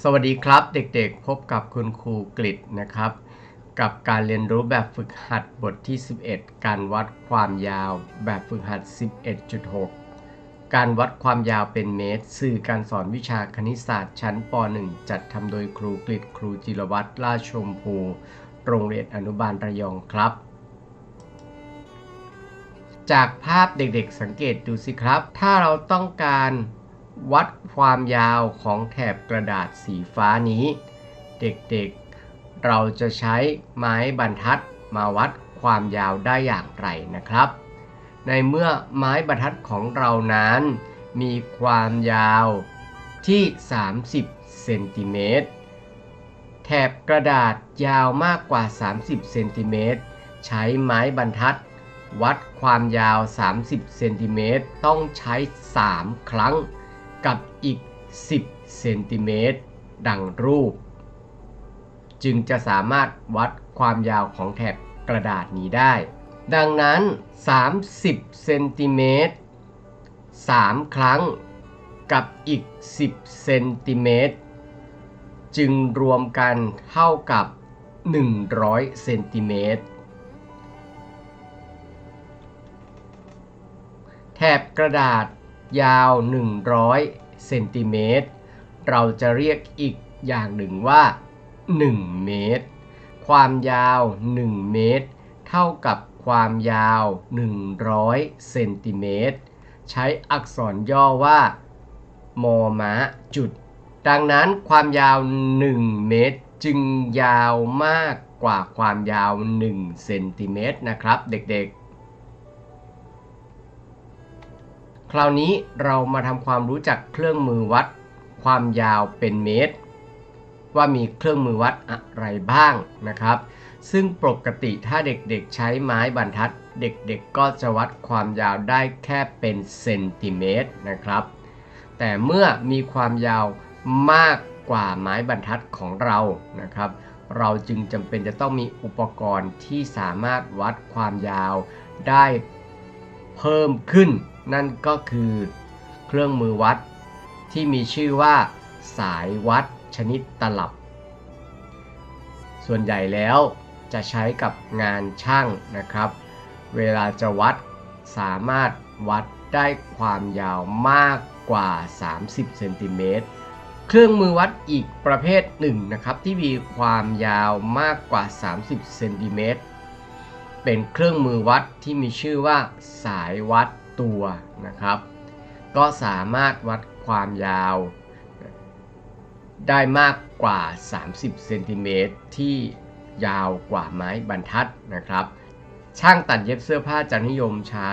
สวัสดีครับเด็กๆ พบกับคุณครูกฤษนะครับ กับการเรียนรู้แบบฝึกหัดบทที่ 11 การวัดความยาวแบบฝึกหัด 11.6 การวัดความยาวเป็นเมตร สื่อการสอนวิชาคณิตศาสตร์ชั้นป .1 จัดทำโดยครูกฤษครูจิรวัตรล่าชมพู โรงเรียนอนุบาลระยองครับ จากภาพเด็กๆ สังเกตดูสิครับ ถ้าเราต้องการ วัดความยาวของแถบกระดาษสีฟ้านี้ เด็กๆ เราจะใช้ไม้บรรทัดมาวัดความยาวได้อย่างไรนะครับ ในเมื่อไม้บรรทัดของเรานั้น มีความยาวที่ 30 เซนติเมตร แถบกระดาษยาวมากกว่า 30 เซนติเมตร ใช้ไม้บรรทัด วัดความยาว 30 เซนติเมตร ต้องใช้ 3 ครั้ง กับอีก 10 เซนติเมตรดังรูป จึงจะสามารถวัดความยาวของแถบกระดาษนี้ได้ ดังนั้น 30 เซนติเมตร3ครั้งกับอีก 10 เซนติเมตรจึงรวมกันเท่ากับ 100 เซนติเมตร แถบกระดาษ ยาว 100 เซนติเมตร เราจะเรียกอีกอย่างหนึ่งว่า 1 เมตร ความยาว 1 เมตร เท่ากับความยาว 100 เซนติเมตร ใช้อักษรย่อว่า มอม้าจุด ดังนั้นความยาว 1 เมตร จึงยาวมากกว่าความยาว 1 เซนติเมตรนะครับ เด็กๆ คราวนี้เรามาทำความรู้จักเครื่องมือวัด ความยาวเป็นเมตร ว่ามีเครื่องมือวัดอะไรบ้างนะครับ ซึ่งปกติถ้าเด็กๆใช้ไม้บรรทัด เด็กๆก็จะวัดความยาวได้แค่เป็นเซนติเมตรนะครับ แต่เมื่อมีความยาวมากกว่าไม้บรรทัดของเรานะครับ เราจึงจำเป็นจะต้องมีอุปกรณ์ที่สามารถวัดความยาวได้ เพิ่มขึ้น นั่นก็คือเครื่องมือวัด ที่มีชื่อว่าสายวัดชนิดตลับ ส่วนใหญ่แล้วจะใช้กับงานช่างนะครับ เวลาจะวัดสามารถวัดได้ความยาวมากกว่า 30เซนติเมตรเครื่องมือวัดอีกประเภทหนึ่งนะครับ ที่มีความยาวมากกว่า 30เซนติเมตร เป็นเครื่องมือวัดที่มีชื่อว่าสายวัดตัวนะครับ ก็สามารถวัดความยาว ได้มากกว่า 30เซนติเมตรที่ยาวกว่าไม้บรรทัดนะครับ ช่างตัดเย็บเสื้อผ้าจะนิยมใช้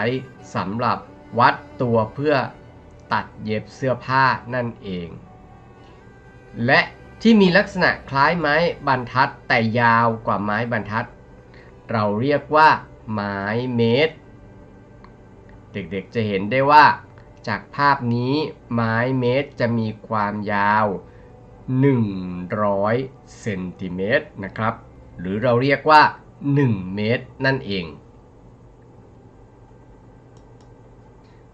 สำหรับวัดตัวเพื่อตัดเย็บเสื้อผ้านั่นเอง และที่มีลักษณะคล้ายไม้บรรทัดแต่ยาวกว่าไม้บรรทัด เราเรียกว่า ไม้เมตร เด็กๆจะเห็นได้ว่า จากภาพนี้ไม้เมตรจะมีความยาว 100เซนติเมตรนะครับ หรือเราเรียกว่า 1 เมตรนั่นเอง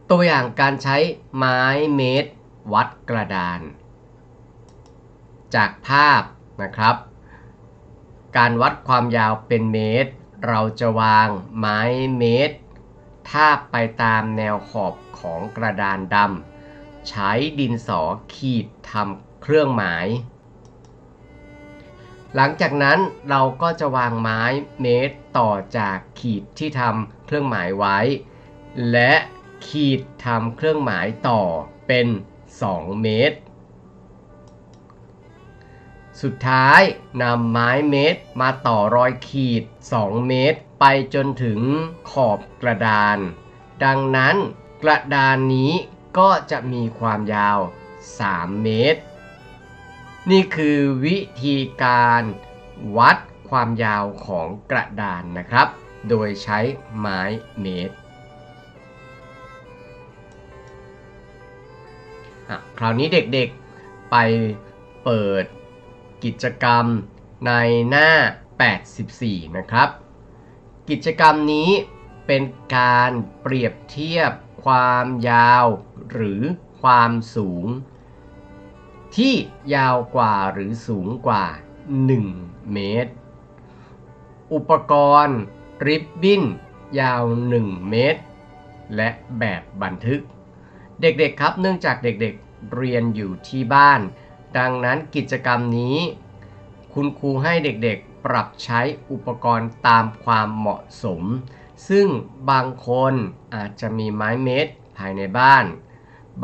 ตัวอย่างการใช้ไม้เมตร วัดกระดาน จากภาพนะครับการวัดความยาวเป็นเมตร เราจะวางไม้เมตร ทาบไปตามแนวขอบของกระดานดำใช้ดินสอขีดทำเครื่องหมาย หลังจากนั้นเราก็จะวางไม้เมตรต่อจากขีดที่ทำเครื่องหมายไว้ และขีดทำเครื่องหมายต่อเป็น 2 เมตร สุดท้ายนำไม้เมตรมาต่อรอยขีด 2 เมตร ไปจนถึงขอบกระดาน ดังนั้นกระดานนี้ก็จะมีความยาว 3 เมตร นี่คือวิธีการวัดความยาวของกระดานนะครับ โดยใช้ไม้เมตร คราวนี้เด็กๆไปเปิด กิจกรรมในหน้า 84 นะครับ กิจกรรมนี้เป็นการเปรียบเทียบความยาวหรือความสูง ที่ยาวกว่าหรือสูงกว่า 1 เมตร อุปกรณ์ริบบิ้นยาว 1 เมตร และแบบบันทึก เด็กๆครับเนื่องจากเด็กๆเรียนอยู่ที่บ้าน ดังนั้นกิจกรรมนี้ คุณครูให้เด็กๆปรับใช้อุปกรณ์ตามความเหมาะสม ซึ่งบางคนอาจจะมีไม้เมตรภายในบ้าน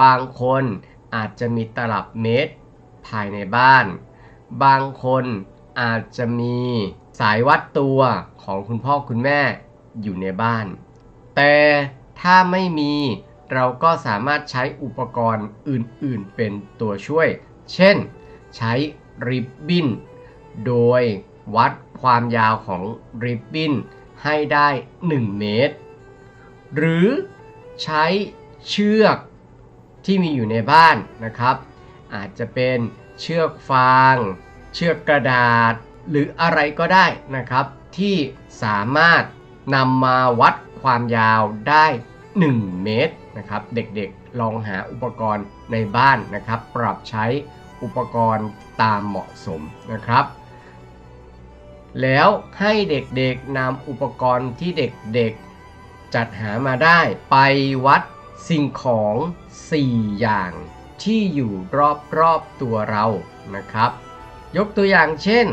บางคนอาจจะมีตลับเมตรภายในบ้าน บางคนอาจจะมีสายวัดตัวของคุณพ่อคุณแม่อยู่ในบ้าน แต่ถ้าไม่มีเราก็สามารถใช้อุปกรณ์อื่นๆ เป็นตัวช่วย เช่น ใช้ริบบิ้นโดยวัดความยาวของริบบิ้นให้ได้ 1 เมตร หรือใช้เชือกที่มีอยู่ในบ้านนะครับ อาจจะเป็นเชือกฟาง เชือกกระดาษ หรืออะไรก็ได้นะครับ ที่สามารถนำมาวัดความยาวได้ 1 เมตรนะครับ เด็กๆ ลองหาอุปกรณ์ในบ้านนะครับ ปรับใช้อุปกรณ์ตามเหมาะสมนะครับ แล้วให้เด็กๆนำอุปกรณ์ที่เด็กๆจัดหามาได้ ไปวัดสิ่งของ 4 อย่างที่อยู่รอบๆตัวเรานะครับ ยกตัวอย่างเช่น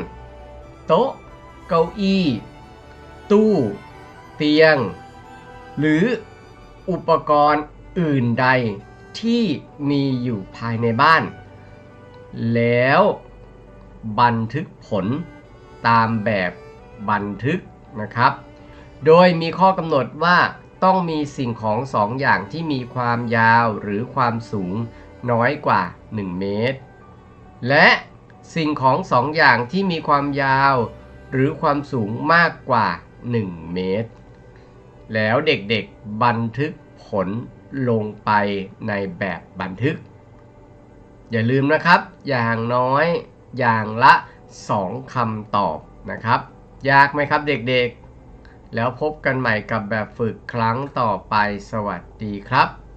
โต๊ะ เก้าอี้ ตู้ เตียง หรืออุปกรณ์ อื่นใดที่มีอยู่ภายในบ้าน แล้วบันทึกผลตามแบบบันทึกนะครับ โดยมีข้อกำหนดว่าต้องมีสิ่งของสองอย่างที่มีความยาวหรือความสูงน้อยกว่า 1 เมตร และสิ่งของสองอย่างที่มีความยาวหรือความสูงมากกว่า 1 เมตร แล้วเด็กๆบันทึกผล ลงไปในแบบบันทึก อย่าลืมนะครับ อย่างน้อยอย่างละ 2คำตอบนะครับ ยากไหมครับเด็กๆ แล้วพบกันใหม่กับแบบฝึกครั้งต่อไปสวัสดีครับ